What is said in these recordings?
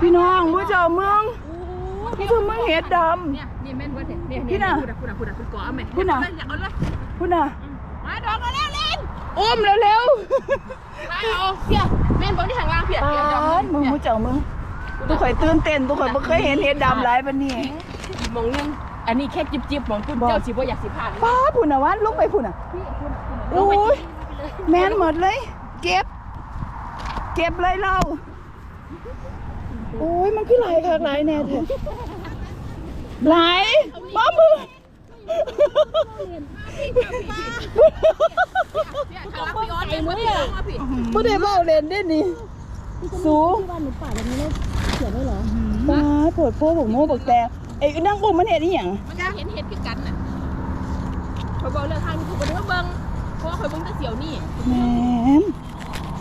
พี่น้องผู้เจ้าเมืองผู้เจ้าเมืองเห็ดดเนี่ยนี่แม่นเบิดเนี่ยเนี่ยพี่น่ะพูดอะพูดอะพูดอะพูดก่อเอาไหมพี่น่ะ อยากเอาเลยำพุ่นน่ะมาดอกมาแล้วเล่นอุ้มเร็วไปเอาเพียแม่นบอกที่ทางล่างเพียๆปเพียาเดี๋ยวดมึงผู้เจ้าเมืองตุกข่อยตื่นเต้นตุกข่อยบ่เคยเห็นเห็ดดำหลายปานนี้มองนึงอันนี้แค่จิบจิบๆมองคุณบอกเจ้าสิบ่อยากสิผ่านป้าดพุ่นน่ะวันลงไปพุ่นน่ะพี่คุณคุณโอ้ยแม่นหมดเลย เก็บ เก็บเลยเรา โอ้ยมันคือหลายคักหลายแน่เถอะหลายบ้ามือเนี่ยทางล่างพี่ออสเองเมื่อกี้มาพี่ไม่ได้เบ้าเล่นได้นี่สูที่ว่าหนูป่าแบบนี้เลยเขียนได้เหรอมาโผดโพบกโม่บกแตงไอ้นั่งอุ้มมันเห็นอีหยังมันจะเห็นเห็นคือกันน่ะเขาบอกเรื่องทางนี้คือบ่ได้มาเบิ่งเพราะว่าเขาเบิ่งแต่เสียวนี่แหม่ม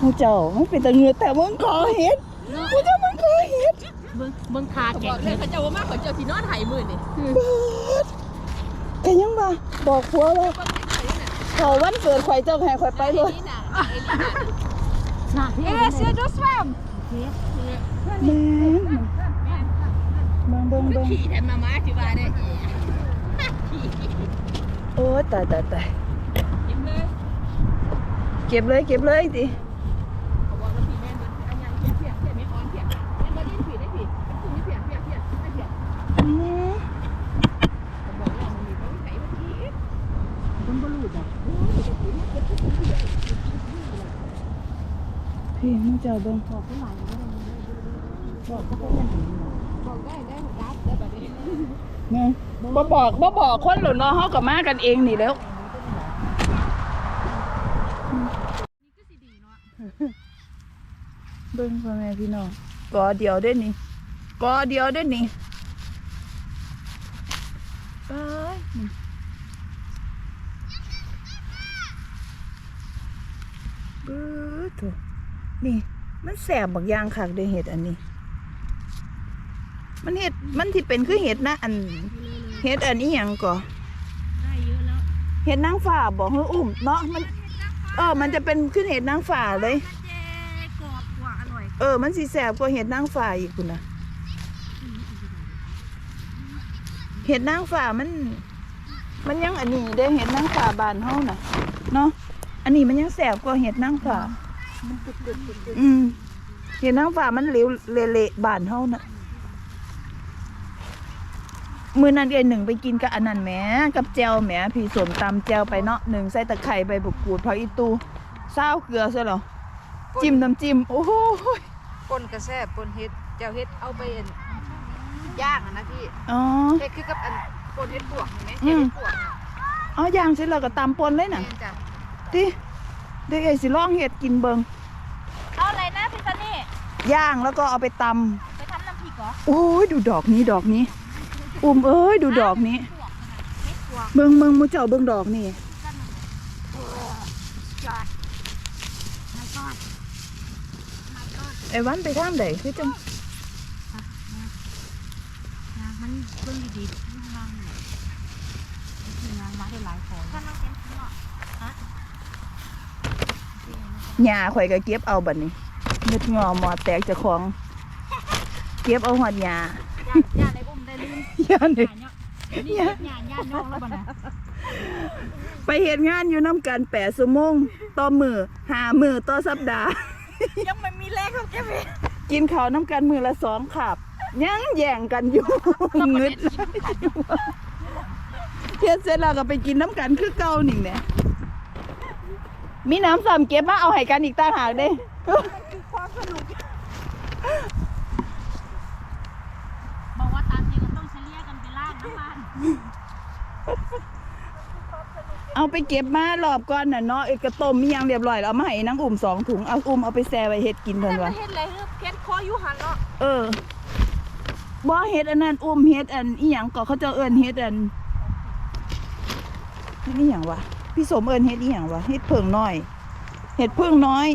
มูเจ้ามันเป็นตะเงือแต่มึงขอเห็ด มูเจ้ามันขอเห็ดเบิ้งเบิ้งคาเขาแกบอกเลยเขาเจ้าว่ามาเขาเจ้าสินอนไห้มื้อนี่เบิดแกยังบ่บอกผัวว่าเบิ่งไห้น่ะเขาวันเกิดข่อยเจ้าให้ข่อยไปเลยนี่น่ะไอ้นี่น่ะหน้าที่เอ๊ะเสือดูสแวมแม่นเบิ่งเบิ่งเบิ่งขี่แทนมาม้าจิว่าได้โอ้ยตายตายตายยิ้มเลย เก็บเลยเก็บเลยดิ เขาบอกว่าผีแม่นเบิ่งอันยังเพียเพียเพียไม่อ่อนเพียแม่นบ่ได้ผีได้ผีมันคือเพียเพียเพียไม่เพีย อืม เขาบอกว่ามันมีบ่มีไผบ่ผี คนบรูดอะ พี่มู เจ้าเบิ่งบอกผู้หลายก็ได้บอกก็เป็นอย่างนี้บอกได้ได้รับได้บัดนี้แม่บ่บอกบ่บอกคนหรอกเนาะเฮาก็มากันเองนี่แล้วเบิ่งพ่อแม่พี่น้องกอเดียวเด้นี่กอเดียวเด้นี่ไปบื้อโถูนี่ มันแสบบักอย่างคักเด้เห็ดอันนี้ มันเห็ดมันที่เป็นคือเห็ดนะอันเห็ดอันนี้หยังก่อได้เยอะแล้วเห็ดนางฟ้าบอกเฮ้ยอุ้มเนาะมัน เออ มันจะเป็นขึ้นเห็ดนางฟ้าเลยเจ๊กรอบกว่าอร่อยเออ มันสีแสบกว่าเห็ดนางฟ้าอีกคุณนะเห็ดนางฟ้ามัน มันยังอันนี้ได้เห็ดนางฟ้าบานเฮาน่ะ เนาะอันนี้มันยังแสบกว่าเห็ดนางฟ้า อืมเห็ดนางฟ้ามันเหลวเละๆบานเฮาน่ะมือนั้นเดือนหนึ่งไปกินกับอันนั้นแหมกับแจวแหมพี่สมตำแจวไปเนาะหนึ่งใส่ตะไคร้ใบบุกกูดผักอีตูซาวเกลือใช่เหรอจิ้มน้ำจิ้ม โอ้โหปนกระแซบปนเฮ็ดเจ้าเฮ็ดเอาไปอันย่างอะนะพี่อ๋อเฮ็ดคือกับอันปนเฮ็ดปวกเห็นไหมอืเฮ็ดมเฮ็ดปวกน่ะอ๋อย่างเสร็จแล้วก็ตำปนเลยน่ะแม่นจ้ะติ เด็กเอยสิลองเห็ดกินเบิงเอาอะไรนะพี่ซันนี่ย่างแล้วก็เอาไปตไปทำน้ำพริกเหรอำโอ้ยดูดอกนี้ดอกนี้ อุ้มเอ้ยดูดอกนี้เบิงเบิงมูเจ้าเบิงดอกนี่ไอ้วันไปทางใดคือจังนางมันเบิ้งดีๆนางเนี่ยนางมาได้หลายคนถ้าน้องเต็มที่เนาะ หญ้าข่อยก็เก็บเอาบัดนี้นึดงอหมอแตกเจ้าของ เก็บเอาหอดหญ้าย่านย่านในอุ้มได้ลืมย่านเด็กย่านเนาะนี่ย่านย่านย่าน้องแล้วบ่นะไปเห็นงานอยู่น้ำกันแปดชั่วโมงต่อมือหามือต่อสัปดาห์ ยังไม่มีแรงของแกเว้ยกินข้าวน้ำกันมือละสองขับ ยังแย่งกันอยู่งึดเลยเทียนเสร็จแล้วก็ไปกินน้ำกันคือเก่านี่เนี่ย มีน้ำสามเก็บมาเอาให้กันอีกต่างหากเด้บอกว่าตามจริงก็ต้องเฉลี่ยกันไปลากน้ำมันเอาไปเก็บมารอบก่อนน่ะเนาะเอกระต้มมีหยังเรียบร้อยแล้วเอามาให้นางอุ่มสองถุงเอาอุ่มเอาไปแช่ไว้เฮ็ดกินเพิ่นแต่ว่าเฮ็ดอะไรคือเฮ็ดคออยู่หันเนาะเออบ่เฮ็ดอันนั้นอุ่มเฮ็ดอันอีหยังก็เขาเจะเอิ้นเฮ็ดอันเฮ็ดอีหยังวะ พี่สมเอิ้นเฮ็ดอีหยังวะเฮ็ดเพิ่งน้อย เฮ็ดเพิ่งน้อย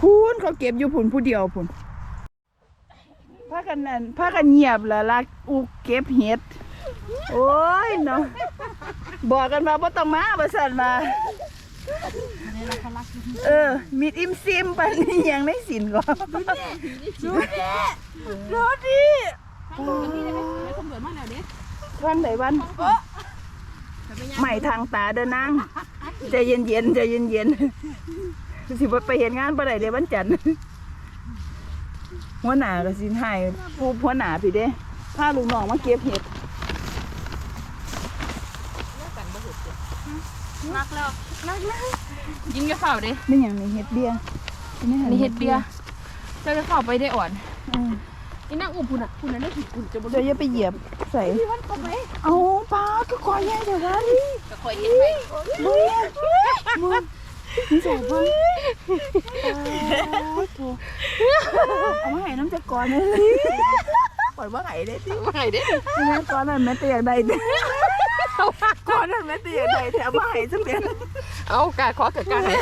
พูนเขาเก็บอยู่พุ่นผู้เดียวพุ่นพากันนั่นพากันเงียบแล้วลักอุกเก็บเฮ็ด โอ้ยเนาะบอกกันมาบ่ต้องมาบ่สั่นมาอันนี้เราเขารักเออ มีดอิมซิมปันนี่ยังไม่สินก็ดูดิดูดิทางนี้ได้ไหมไม่ตำรวจมาแล้วเด้วันไหนวัน ใหม่ทางตาเด้อนางใจเย็นเย็นๆใจเย็นเย็นๆสิบ่ไปเห็นงานบ่ได้เด้วันจันทร์หัวหน้าก็สิให้ผู้หัวหน้าพี่เด้พาลูกน้องมาเก็บเห็ดนักแล้วยิงกระเป๋าเด้ไม่หยังนี่เห็ดเบี้ยนี่เฮ็ดเบียร์เจ้าจะเข้าไปได้อ่อนอืม นี่นั่งอุ้มคุณอะคุณน่ะได้ผิดคุณจะบ่เดี๋ยวอย่าไปเหยียบใส่พี่วันเข้าไปเอาปลาก็คอยใหญ่เดี๋ยวกันก็คอยเห็นไปมึงมึงนี่ใส่เพิ่งเอามาให้น้ำจักรก่อนเลยปล่อยว่าไงได้สิว่าไงเด้แม่ก่อนนั้นแม่เตียงใดเด้ก่อนนั้นแม่เตียงใดแถมมาให้สักเดือนเอากาขอกับกาให้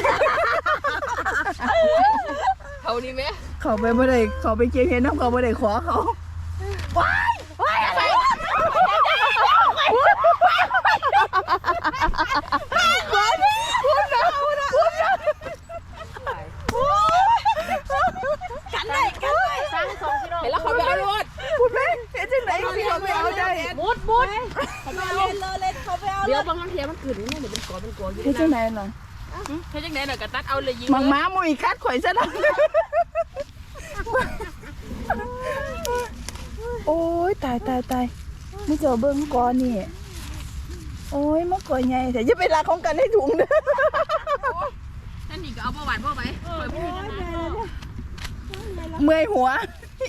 เขานี่แม่ เขาไปบ่ได้เขาไปเก็บเห็ดน้ำเขาบ่ได้ขอเขาว้ายว้ายอะไรกันได้กันได้สร้างสองกิโลเห็นแล้วเขาไปเอารถพูดไหมเห็นจังไหนเขาไปเอาได้มุดมุดเขาไปเอาเลยเลยเขาไปเอาเดี๋ยวบางครั้งเทียมันกลืนนี่เดี๋ยวมันกอเป็นกออยู่เห็นจังไหนเนาะเฮ็ดจังได๋น่ะก็ตัดเอาเลยยิงมังม้ามุยคัดข่อยซะนะโยตายตายตายไม่เจอเบิ้งก่อนนี่ โอ้ยมาก่อนใหญ่แต่อย่าไปรักของกันให้ถุงเด้อนั่นนี่ก็เอาประวัติพ่อไปคอยพูดนะเมื่อยหัว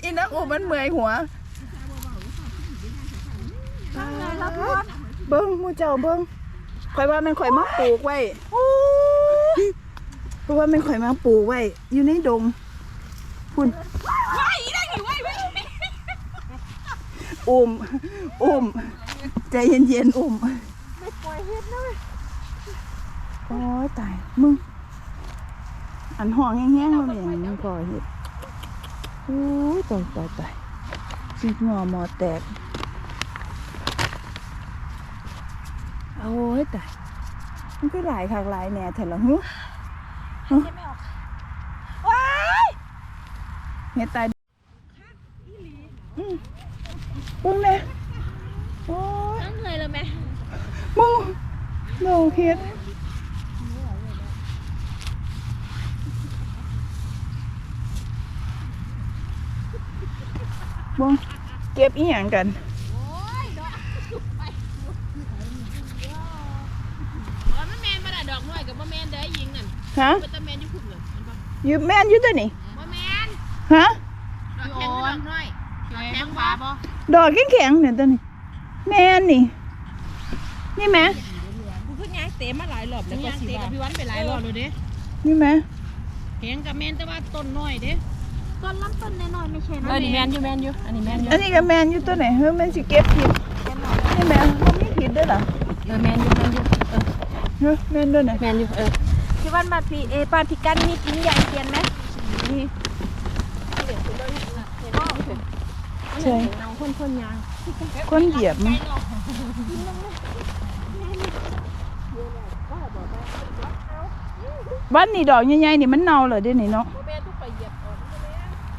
อีนักโอ้มันเมื่อยหัวเบิ้งหมูเจ้าเบิ้งข่อยว่ามันข่อยมาปลูกไว้เพราะว่ามันข่อยมาปลูกไว้ อยู่ในดงพุ่น อุ้มอุ้มใจเย็นๆอุ้มโอ้ยตายมึง อันห้องแห้งๆแล้วเนี่ยมันก่อเห็ดโอ้ยตายตายตายสิงอหมอแตกโอ้ยตายมันก็หลายคักหลายแหน่แถวละหูว้ายเฮ็ดตายอืม ปุ้งเนี่ยโอ้ยตั้งเลยเลยไหมมึงโลเฮ็ดมึงเก็บอีหยังกันอ๋อมันแมนบ่ได้ดอกน้อยกับบ่แมนได้ยิงนั่นฮะเป็นตะแมนอยู่พุ่นเลยเห็นบ่อยูแม่นอยู่ตัวนี่บ่แมนฮะ ดอกแข็งๆเนี่ยตัวนี้ แม่นนี่ นี่ไหมกูเพิ่งย้ายเตะมาหลายรอบแล้แล้ววก็ก็สิสิกับว่าพี่วันไปหลายรอบแล้วเด้นี่ไหมแข็งกับแมนแต่ว่าต้นน้อยเด้ต้นลำต้นน้อยๆไม่ใช่นะเออนี่แมนอยู่แมนอยู่อันนี้แมนอยู่อันนี้ก็แม่นอยู่ตัวไหนเฮ้ยมันสิเก็บผิดนี่แม่นมันไม่ผิดด้วยเหรอเออแมนอยู่แมนอยู่เออเฮ้ยแม่นด้วยไหนแมนอยู่เออที่วันบัดพี่เอปานพี่กันมีปิ้งใหญ่เตียนไหมนี่ ใช่น้องคนคนยางคนเหยียบมันบ้านนี่ดอกใหญ่ๆนี่มันเน่าเหรอเดี๋ยวนี้เนาะบ่แม่นทุกไปเหยียบออก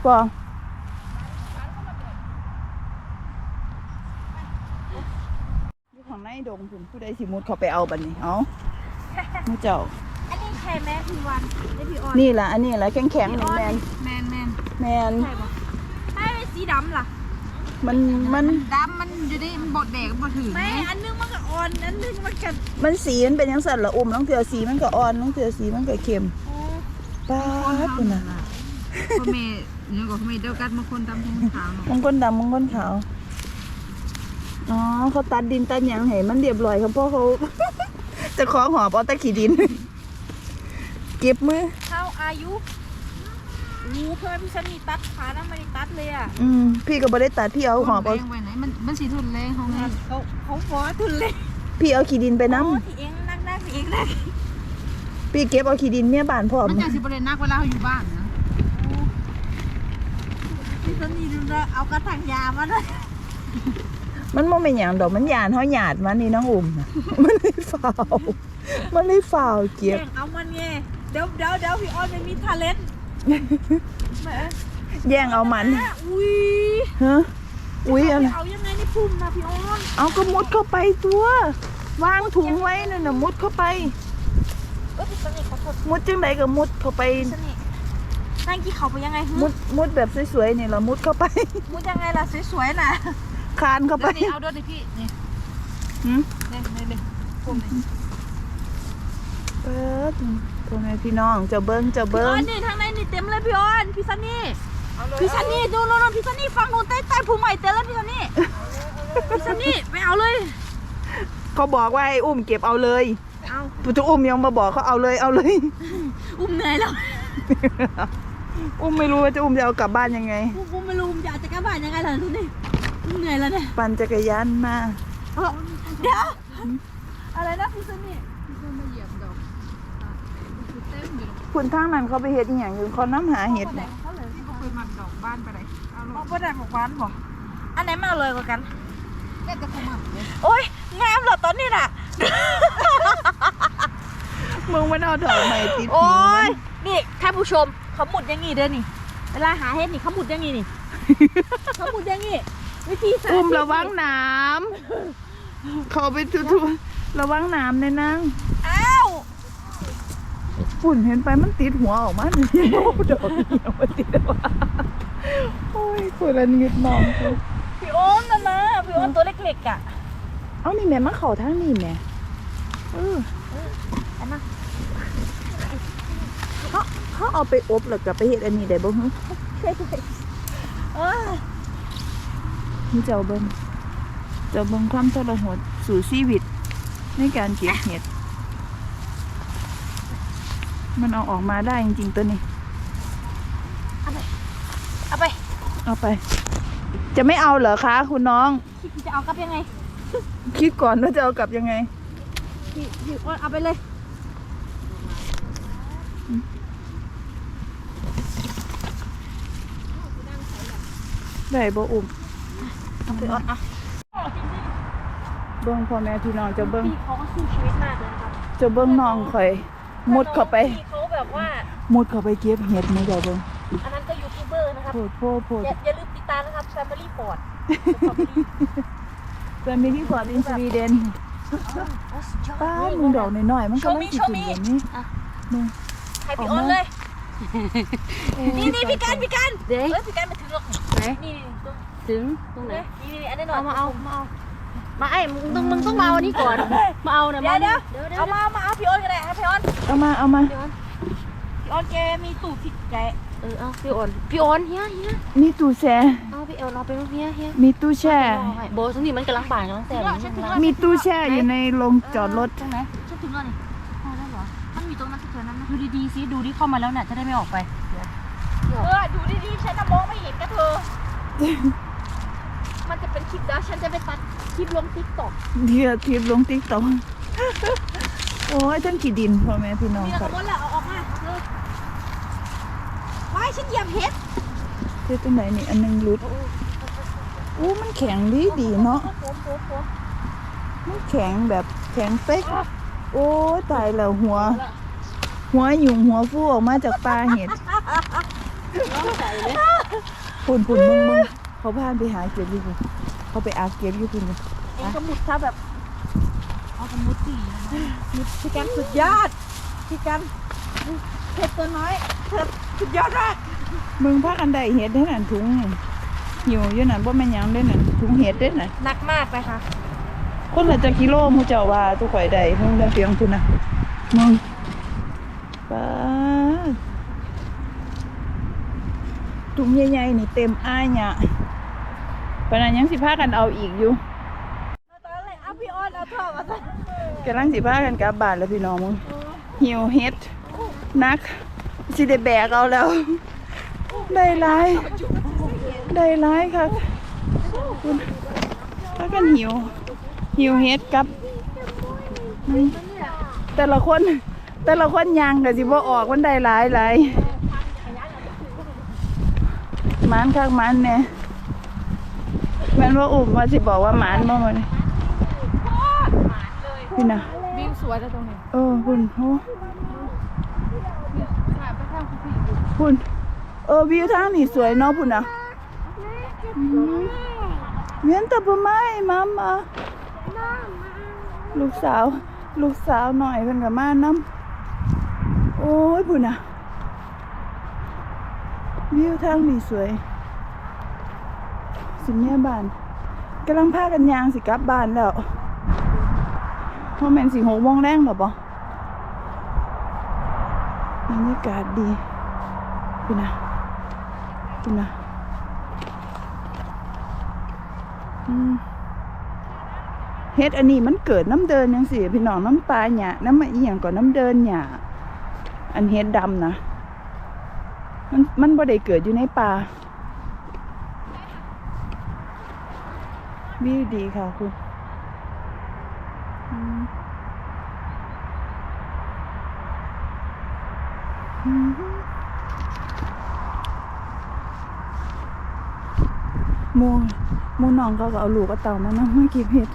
ปออยู่ข้างในดงคุณผู้ใดสิมุดเขาไปเอาบัดนี้ เอามือเจ้า อันนี้ใช่ไหมพี่วันได้พี่ออน นี่ล่ะอันนี้ล่ะแข็งๆนี่แมนแมนแมนแมนใช่ปะถ้าเป็นสีดำล่ะ มันมันดำมันอยู่ในบดแดกบดถือไม่ อันนึงมันก็อ่อน อันนึงมันก็มันสีมันเป็นยังสั่นละอุ่มน้องเถือสีมันก็อ่อนน้องเถือสีมันก็เค็มป้าดคุณน่ะพ่อแม่เนี่ยก็พ่อแม่เดียวกันบางคนดำบางคนขาวเนาะมงก้นดำมงก้นขาว อ๋อเขาตัดดินตัดหยังให้มันเรียบร้อยครับเพราะเขาจะขอหอบเอาแตะขี้ดิน เก็บมือเท่าอายุ รู้เพื่อนพี่ฉันมีตัดขาแล้วไม่ได้ตัดเลยอะอืมพี่ก็บ่ได้ตัดพี่เอาหอบเอาแรงไปไหนมันมันสีทุนแรงเขาไงเขาเขาฟอทุนแรงพี่เอาขี้ดินไปน้พี่เองนั่งได้พี่เองได้ำพี่เก็บเอาขี้ดินเมียบ้านพร้อมมันจะสิบริเวณนักเวลาเขาอยู่บ้านนะพี่ฉันนี่ดูนะเอากระถางยามาด้วยมันบ่เป็นหยังดอกมันหยานเฮาหยาดมันนี่น้องอุ่มน่ะ มันเลยฝ่าวมันเลยฝ่าวเก็บแข่งเอามันไงเดี๋ยวเดี๋ยวเดี๋ยวพี่ออนไม่มีทาเลนต์ แย่งเอามันอุ้ยฮะอุ้ยอะไรเอายังไงในพุ่มนะพี่ออนเอาก็มุดเข้าไปตัว วางถุงไว้นั่นน่ะมุดเข้าไปเออพี่สนิทขอโทษมุดจังไดก็มุดเข้าไปพี่สนิทนั่งกี่เขาไปยังไงฮึมุดมุดแบบสวยๆนี่เรามุดเข้าไป มุดยังไงล่ะสวยๆน่ะคานเข้าไปนี่เอาด้วยดิพี่นี่หืมนี่นี่นี่พุ่มนี่เปิด พ่อแม่พี่น้องเจะเบิ้งเจะพี่เบิ้อองนนี่ทางในนี่เต็มเลยพี่ออนพี่ซันนี่พี่ซันนี่ดูนู่นๆพี่ซันนี่ฟังนู่นใต้ใต้พุ่มใหม่เต็มแล้วพี่ซันนี่พี่ซันนี่ไปเอาเลยเขาบอกว่าให้อุ้มเก็บเอาเลยเอาปุถุอุ้มยังมาบอกเขาเอาเลยเอาเลย อุ้มเหนื่อยแล้วอุ้มไม่รู้ว่าจะอุ้มจะเอากลับบ้านยังไง อุ้มอุ้มไม่รู้อุ้มจะจะกลับบ้านยังไงล่ะทุกนี่อุ้มเหนื่อยแล้วเนี่ยปั่นจักรยานมา เออเดี๋ยวอะไรนะพี่ซันนี่ ที่เพิ่นมาเหยียบดอกอะคือเต้นอยู่ คุณทางนั้นเขาไปเห็ดอีหยังอยู่เขาน้ำหาเห็ดแดน่ะงเขาเลยเขาเคยมาดอกบ้านไปไหนเอาลเอางประดับของบ้านบ่อันไหนมาเลยกว่ากันแค่จะขมับเลยโอ้ยงามเหรอตอนนี้น่ะ มึงมันเอาดอกใหม่ติดโอ้หูมัยนนี่ท่านผู้ชมเขาหมุดอยังงี้เด้อนี่ เวลาหาเห็ดนี่เขาหมุดอยังงี้นี่ เขาหมุดอยังงี้วิธีสาธิตอุ้มระวังน้ำเขาไปทุบๆระวังน้ำในนั่งอ้าว ฝุ่นเห็นไปมันติดหัวออกมาเนี่ยโอ้ดอกเหี่ยวมันติดหัวโอ้ยฝุ่นละนิดมองกูพี่โอ้นนะนะพี่โอ้นตัวเล็กๆอะ เอานี่แม่มาเข่าทางนี่แม่เอออันนั้นเขาเขาเอาไปอบแล้วก็ไปเฮ็ดอันนี้ได้บ่ฮะเออนี่เจ้าเบิ่งเจ้าเบิ่งความทรหดสู่ชีวิตในการเก็บเห็ด มันเอาออกมาได้จริงๆตัวนี้ เอาไป เอาไปจะไม่เอาเหรอคะคุณน้องพี่จะเอากลับยังไงคิดก่อนว่าจะเอากลับยังไงพี่พี่โอ้นเอาไปเลย ได้บ่อุ้มพี่โอ้นอะเบิ่งพ่อแม่พี่น้องจะเบิ่งพี่เขาก็สู้ชีวิตมากเลยนะครับจะเบิ่งน้องข่อย มุดเข้าไป พี่เขาแบบว่า มุดเข้าไปเก็บเห็ดนี่เดี๋ยวเบิ่งอันนั้นก็ยูทูบเบอร์นะครับ โพดโพดโพดอย่าอย่าลืมติดตามนะครับ Family Ford เพื่อนมีที่ฟอร์ดอินสวีเดนป้าดมึงดอกน้อยๆมันก็ไม่สิขึ้นแบบนี้อะมึงให้พี่โอนเลย นี่นี่พี่กันพี่กันเฮ้ยพี่กันมาถึงหรอกไหนนี่นี่ตรงถึงตรงไหนนี่นี่อันนี้หน่อเอายมาเอามาเอา มาไอ้มึงต้องมึงต้องมาเอาอันนี้ก่อน มาเอานะเดี๋ยวเดี๋ยวเดี๋ยวเดี๋ยวเอามาเอามาเอาพี่โอนกันเลยให้พี่โอนเอามาเอามาพี่โอนแกมีตู้ผิดแกเออเอาพี่โอนพี่โอนเฮียเฮียมีตู้แช่เอาพี่โอนเอาไปเฮียเฮียมีตู้แช่โบตรงนี้มันกำลังป่านกำลังแสบอยู่ข้างล่างมีตู้แช่อยู่ในโรงจอดรถตรงไหนฉันถึงแล้วนี่พอแล้วเหรอมันมีตรงนั้นเฉยๆนั้นนะดูดีๆสิดูที่เข้ามาแล้วเนี่ยจะได้ไม่ออกไป เออดูดีๆฉันน่ะมองไม่เห็นกับเธอ มันจะเป็นคลิปแล้วฉันจะไปตัดคลิปลงทิกตอกเดี๋ยวทีบลงติ๊กต็อกโอ้ยท่านขี่ดินพ่อแม่พี่น้องนี่คขรับบวนแล้วเอาออกมาเออว้ายฉันเหยียบเห็ดเจ้าตัวไหนนี่อันหนึงรุดอู้มันแข็งดีดีเนาะผมผมผมมันแข็งแบบแข็งเป๊กโอ้ยตายแล้วหัว หัวหยุ่งหัวฟูออกมาจากปลาเห็ดปุ่นปุ่นมึงมึง เขาพานไปหาเก็บอยู่พุ่นเขาไปอาเก็บอยู่คุณเองก็หมุดซะแบบเอากระมุดสี่พี่กันสุดยอดพี่กันเห็ดตัวน้อยเธอสุดยอดมากมึงพากันได้เห็ดได้นั่นถุงนี่หิวอยู่นั่นบ่แม่นหยังได้นั่นถุงเห็ดได้นั่นหนักมากเลยค่ะคนละจักกิโลหมูเจ้าว่าตุข่อยได้มึงได้เพียงพุ่นน่ะมึงป้าดถุงใหญ่ๆนี่เต็มอ้ายหยะ ปานนั้นยังสิพากันเอาอีกอยู่ตอนแรกเอาพี่ออนเอาท่อมาใส่กำลังสิพากันกลับบ้านแล้วพี่น้องมึงหิวเฮ็ดนักสิได้แบกเอาแล้ว ได้หลายได้หลายครับคุณพากันหิวหิวเฮ็ดกับนี่แต่ละคนแต่ละคนยางก็สิบ่ออกมันได้หลายหลายหมันคักหมันแน่แม่ นว่าอุ้มว่าสิบอกว่าหมันบ่มันพี่น่ะวิวสวยแล้วตรงนี้เออคุณโอ้พุ่นเออวิวทางนี่สวยเนาะพุ่นอะอืมเวียนตะปะไม้มามาลูกสาว ลูกสาวหน่อยเพิ่นก็มานํโอ้ยพุ่นอะวิวทางนี่สวย สิเมียบ้านกำลังพากันยางสิกลับบ้านแล้วเพราะแมนสิหกโมงแรงหรอปะบรรยากาศดีคุณนะคุณนะเฮ็ดอันนี้มันเกิดน้ำเดินยังสิพี่น้องน้ำปลาหยาน้ำอียงก่อนน้ำเดินหยาอันเฮ็ดดำนะมันมันบ่ได้เกิดอยู่ในป่า วิวดีค่ะคุณมอืมหมูมูน้องก็เอาลูกเอาเต่ามานั่งมาก็บเห็ด